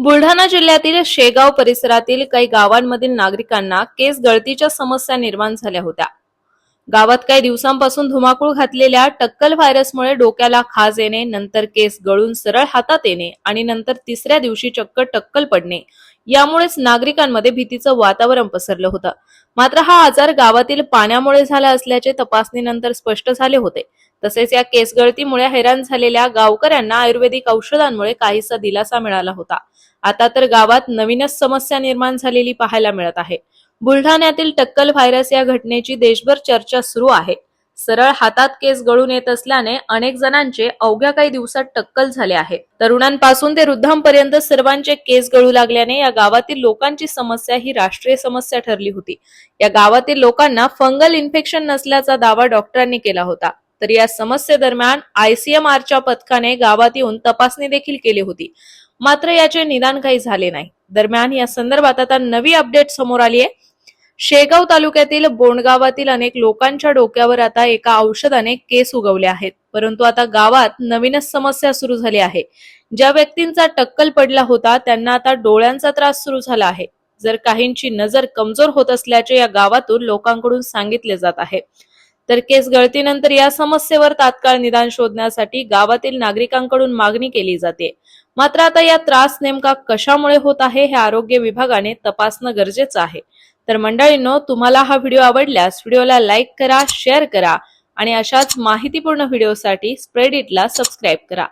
बुलढाणा जिल्ह्यातील शेगाव परिसरातील काही गावांमधील नागरिकांना केस गळतीच्या समस्या निर्माण झाल्या होत्या. गावात काही दिवसांपासून धुमाकूळ घातलेल्या टक्कल व्हायरसमुळे डोक्याला खाज येणे नंतर केस गळून सरळ हातात येणे आणि नंतर तिसऱ्या दिवशी चक्क टक्कल पडणे यामुळेच नागरिकांमध्ये भीतीचं वातावरण पसरलं होतं. मात्र हा आजार गावातील पाण्यामुळे झाला असल्याचे तपासणीनंतर स्पष्ट झाले होते. तसेच या केस गळतीमुळे हैराण झालेल्या गावकऱ्यांना आयुर्वेदिक औषधांमुळे काहीसा दिलासा मिळाला होता. आता तर गावात नवीनच समस्या निर्माण झालेली पाहायला मिळत आहे. बुलढाण्यातील टक्कल व्हायरस या घटनेची देशभर चर्चा सुरू आहे. सरळ हातात केस गळून येत असल्याने अनेक जणांचे अवघ्या काही दिवसात टक्कल झाले आहे. तरुणांपासून ते वृद्धांपर्यंत सर्वांचे केस गळू लागल्याने या गावातील लोकांची समस्या ही राष्ट्रीय समस्या ठरली होती. या गावातील लोकांना फंगल इन्फेक्शन नसल्याचा दावा डॉक्टरांनी केला होता. तर या समस्येदरम्यान आयसीएमआरच्या पथकाने गावात येऊन तपासणी देखील केली होती. मात्र याचे निदान काही झाले नाही. दरम्यान या संदर्भात आता नवी अपडेट समोर आली आहे शेगाव तालुक्यातील बोंडगावातील अनेक लोकांच्या डोक्यावर आता एका औषधाने केस उगवले आहेत. परंतु आता गावात नवीनच समस्या सुरू झाली आहे. ज्या व्यक्तींचा टक्कल पडला होता त्यांना आता डोळ्यांचा त्रास सुरू झाला आहे. जर काहींची नजर कमजोर होत असल्याचे या गावातून लोकांकडून सांगितले जात आहे. तर केस गळतीनंतर या समस्येवर तात्काळ निदान शोधण्यासाठी गावातील नागरिकांकडून मागणी केली जाते. मात्र आता या त्रास नेमका कशामुळे होत आहे हे आरोग्य विभागाने तपासणं गरजेचं आहे. तर मंडळींनो तुम्हाला हा व्हिडिओ आवडल्यास व्हिडिओला लाईक करा शेअर करा आणि अशाच माहितीपूर्ण व्हिडिओसाठी स्प्रेड इटला सबस्क्राईब करा.